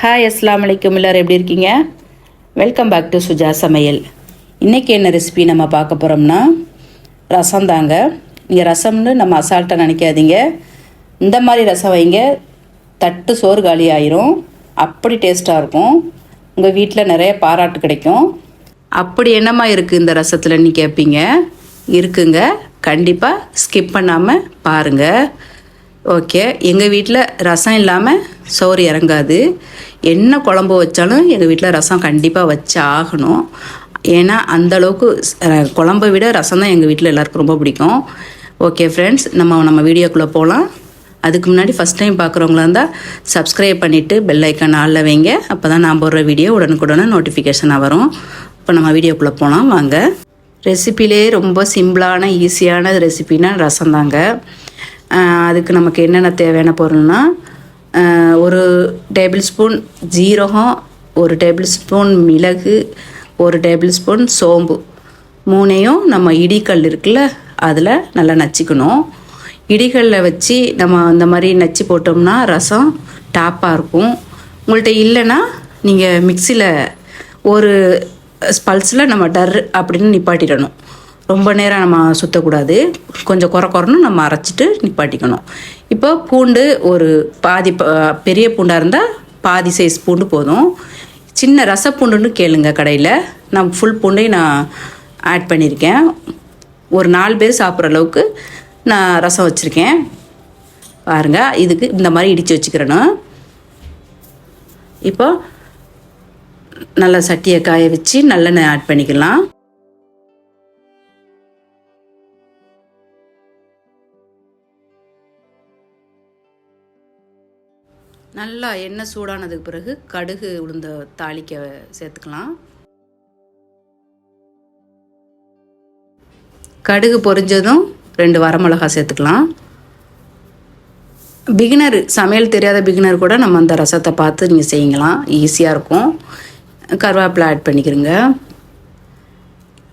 Hi அஸ்லாம் வலைக்கம் எல்லோரும் எப்படி இருக்கீங்க? வெல்கம் பேக் டு சுஜா சமையல். இன்றைக்கி என்ன ரெசிபி நம்ம பார்க்க போகிறோம்னா ரசம் தாங்க. நீங்கள் ரசம்னு நம்ம அசால்ட்டாக நினைக்காதீங்க. இந்த மாதிரி ரசம் வைங்க. தட்டு சோறு காலி ஆயிரும். அப்படி டேஸ்ட்டாக இருக்கும். உங்கள் வீட்டில் நிறைய பாராட்டு கிடைக்கும். அப்படி என்னம்மா இருக்குது இந்த ரசத்தில் நீ கேட்பீங்க இருக்குங்க. கண்டிப்பாக ஸ்கிப் பண்ணாமல் பாருங்கள் ஓகே எங்கள் வீட்டில் ரசம் இல்லாமல் சோறு இறங்காது. என்ன குழம்பு வச்சாலும் எங்கள் வீட்டில் ரசம் கண்டிப்பாக வச்சு ஆகணும். ஏன்னா அந்தளவுக்கு குழம்பை விட ரசம் தான் எங்கள் வீட்டில் எல்லாருக்கும் ரொம்ப பிடிக்கும். ஓகே ஃப்ரெண்ட்ஸ் நம்ம நம்ம வீடியோக்குள்ளே போகலாம் அதுக்கு முன்னாடி ஃபஸ்ட் டைம் பார்க்குறவங்களா இருந்தால் சப்ஸ்கிரைப் பண்ணிவிட்டு பெல் ஐக்கான் ஆளில் வைங்க. அப்போ தான் நான் போடுற வீடியோ உடனுக்குடனே நோட்டிஃபிகேஷனாக வரும். இப்போ நம்ம வீடியோக்குள்ளே போகலாம் வாங்க. ரெசிப்பிலே ரொம்ப சிம்பிளான ஈஸியான ரெசிபினா ரசம் தாங்க. அதுக்கு நமக்கு என்னென்ன தேவையான பொருள்னால் ஒரு டேபிள் ஸ்பூன் ஜீரகம் ஒரு டேபிள் ஸ்பூன் மிளகு ஒரு டேபிள் ஸ்பூன் சோம்பு. மூணையும் நம்ம இடிக்கல் இருக்குல்ல அதில் நல்லா நச்சிக்கணும். இடிகளில் வச்சு நம்ம அந்த மாதிரி நச்சு போட்டோம்னா ரசம் டாப்பாக இருக்கும். உங்கள்கிட்ட இல்லைன்னா நீங்கள் மிக்சியில் ஒரு பல்ஸில் நம்ம டர் அப்படின்னு நிப்பாட்டிடணும். ரொம்ப நேரம் நம்ம சுற்றக்கூடாது கொஞ்சம் குறை குறைன்னு நம்ம அரைச்சிட்டு நிப்பாட்டிக்கணும். இப்போ பூண்டு ஒரு பாதி பெரிய பூண்டாக இருந்தால் பாதி சைஸ் பூண்டு போதும். சின்ன ரசப்பூண்டுன்னு கேளுங்க கடையில். நான் ஃபுல் பூண்டையும் நான் ஆட் பண்ணியிருக்கேன் ஒரு நாலு பேர் சாப்பிட்ற அளவுக்கு நான் ரசம் வச்சுருக்கேன். பாருங்கள் இதுக்கு இந்த மாதிரி இடித்து வச்சுக்கிறேன்னு. இப்போ நல்லா சட்டியை காய வச்சு நல்லெண்ணெய் ஆட் பண்ணிக்கலாம். நல்லா எண்ணெய் சூடானதுக்கு பிறகு கடுகு உளுந்த தாளிக்க சேர்த்துக்கலாம். கடுகு பொரிஞ்சதும் ரெண்டு வரமிளகா சேர்த்துக்கலாம். பிகினர் சமையல் தெரியாத பிகினர் கூட நம்ம அந்த ரசத்தை பார்த்து நீங்கள் செய்யலாம். ஈஸியாக இருக்கும். கருவேப்பிலை ஆட் பண்ணிக்கிறோங்க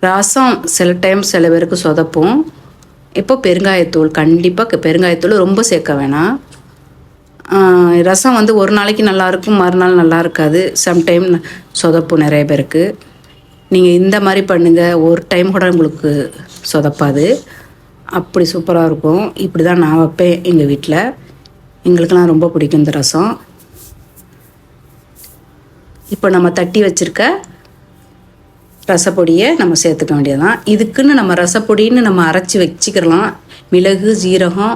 ரசம் சில டைம் சில பேருக்கு சொதப்பும். இப்போ பெருங்காயத்தூள் கண்டிப்பாக பெருங்காயத்தூள் ரொம்ப சேர்க்க வேணாம். ரசம் வந்து ஒரு நாளைக்கு நல்லாயிருக்கும் மறுநாள் நல்லா இருக்காது சம்டைம் சொதப்பும் நிறைய பேருக்கு. நீங்கள் இந்த மாதிரி பண்ணுங்கள் ஒரு டைம் கூட உங்களுக்கு சொதப்பாது. அப்படி சூப்பராக இருக்கும். இப்படி தான் நான் வைப்பேன் எங்கள் வீட்டில் எங்களுக்கெல்லாம் ரொம்ப பிடிக்கும் இந்த ரசம். இப்போ நம்ம தட்டி வச்சுருக்க ரசப்பொடியை நம்ம சேர்த்துக்க வேண்டியதான் இதுக்குன்னு நம்ம ரசப்பொடின்னு நம்ம அரைச்சி வச்சுக்கிறலாம். மிளகு ஜீரகம்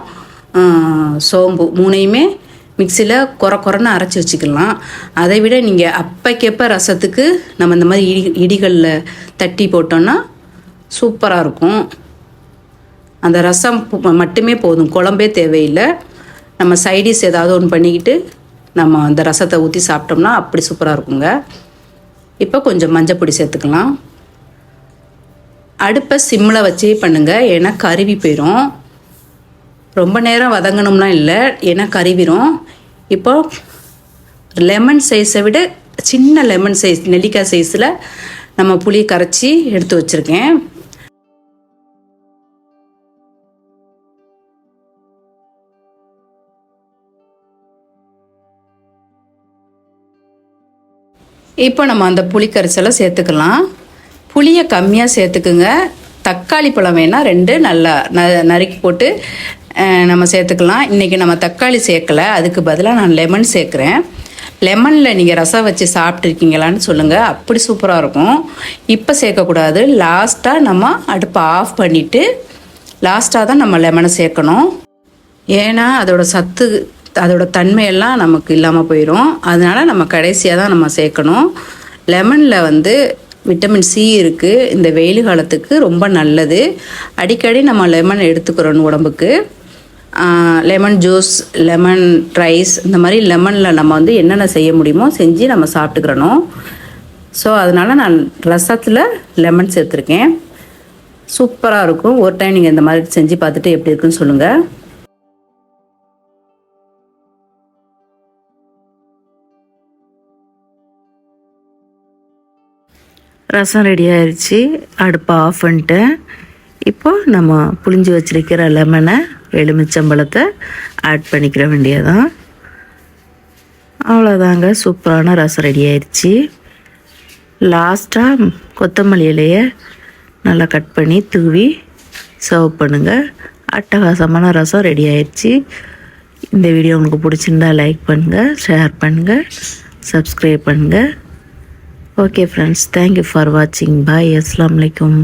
சோம்பு மூணையுமே மிக்சியில் குறை குறைன்னு அரைச்சி வச்சுக்கலாம். அதை விட நீங்கள் அப்பைக்கப்போ ரசத்துக்கு நம்ம இந்த மாதிரி இடி இடிகளில் தட்டி போட்டோன்னா சூப்பராக இருக்கும். அந்த ரசம் மட்டுமே போதும். குழம்பே தேவையில்லை. நம்ம சைடிஸ் ஏதாவது ஒன்று பண்ணிக்கிட்டு நம்ம அந்த ரசத்தை ஊற்றி சாப்பிட்டோம்னா அப்படி சூப்பராக இருக்குங்க. இப்போ கொஞ்சம் மஞ்சப்பொடி சேர்த்துக்கலாம். அடுப்பை சிம்மில் வச்சே பண்ணுங்கள் ஏன்னா கருவி போயிடும் ரொம்ப நேரம் வதங்கணும்னா இல்லை ஏன்னா கருவிரும். இப்போ லெமன் சைஸை விட சின்ன லெமன் சைஸ் நெல்லிக்காய் சைஸில் நம்ம புளி கரைச்சி எடுத்து வச்சுருக்கேன். இப்போ நம்ம அந்த புளி கரைச்சலை சேர்த்துக்கலாம். புளியை கம்மியாக சேர்த்துக்குங்க. தக்காளி பழம் வேணால் ரெண்டு நல்லா ந நறுக்கி போட்டு நம்ம சேர்த்துக்கலாம். இன்றைக்கி நம்ம தக்காளி சேர்க்கலை. அதுக்கு பதிலாக நான் லெமன் சேர்க்குறேன். லெமனில் நீங்கள் ரசம் வச்சு சாப்பிட்ருக்கீங்களான்னு சொல்லுங்கள் அப்படி சூப்பராக இருக்கும். இப்போ சேர்க்கக்கூடாது. லாஸ்ட்டாக நம்ம அடுப்பை ஆஃப் பண்ணிவிட்டு லாஸ்ட்டாக தான் நம்ம லெமனை சேர்க்கணும். ஏன்னா அதோட சத்து அதோடய தன்மையெல்லாம் நமக்கு இல்லாமல் போயிடும் அதனால் நம்ம கடைசியாக தான் நம்ம சேர்க்கணும். லெமனில் வந்து விட்டமின் சி இருக்குது இந்த வெயில் காலத்துக்கு ரொம்ப நல்லது. அடிக்கடி நம்ம லெமன் எடுத்துக்கிறோன்னு உடம்புக்கு. லெமன் ஜூஸ் லெமன் ரைஸ் இந்த மாதிரி லெமனில் நம்ம வந்து என்னென்ன செய்ய முடியுமோ செஞ்சு நம்ம சாப்பிட்டுக்கிறணும். ஸோ அதனால் நான் ரசத்தில் லெமன் சேர்த்துருக்கேன். சூப்பராக இருக்கும். ஒரு டைம் நீங்கள் இந்த மாதிரி செஞ்சு பார்த்துட்டு எப்படி இருக்குன்னு சொல்லுங்கள் ரசம் ரெடி ஆயிடுச்சு அடுப்பை ஆஃப் பண்ணிட்டேன். இப்போ நம்ம புளிஞ்சு வச்சிருக்கிற லெமனை எலுமிச்சம்பழத்தை ஆட் பண்ணிக்கிற வேண்டியதான் அவ்வளோதாங்க சூப்பரான ரசம் ரெடி ஆயிடுச்சு. லாஸ்ட்டாக கொத்தமல்லி இலையை நல்லா கட் பண்ணி தூவி சர்வ் பண்ணுங்கள் அட்டகாசமான ரசம் ரெடி ஆயிடுச்சு. இந்த வீடியோ உங்களுக்கு பிடிச்சிருந்தா லைக் பண்ணுங்கள் ஷேர் பண்ணுங்கள் சப்ஸ்கிரைப் பண்ணுங்கள் ஓகே ஃப்ரெண்ட்ஸ் தேங்க்யூ ஃபார் வாட்சிங் பாய் அஸ்லாம் வலைக்கம்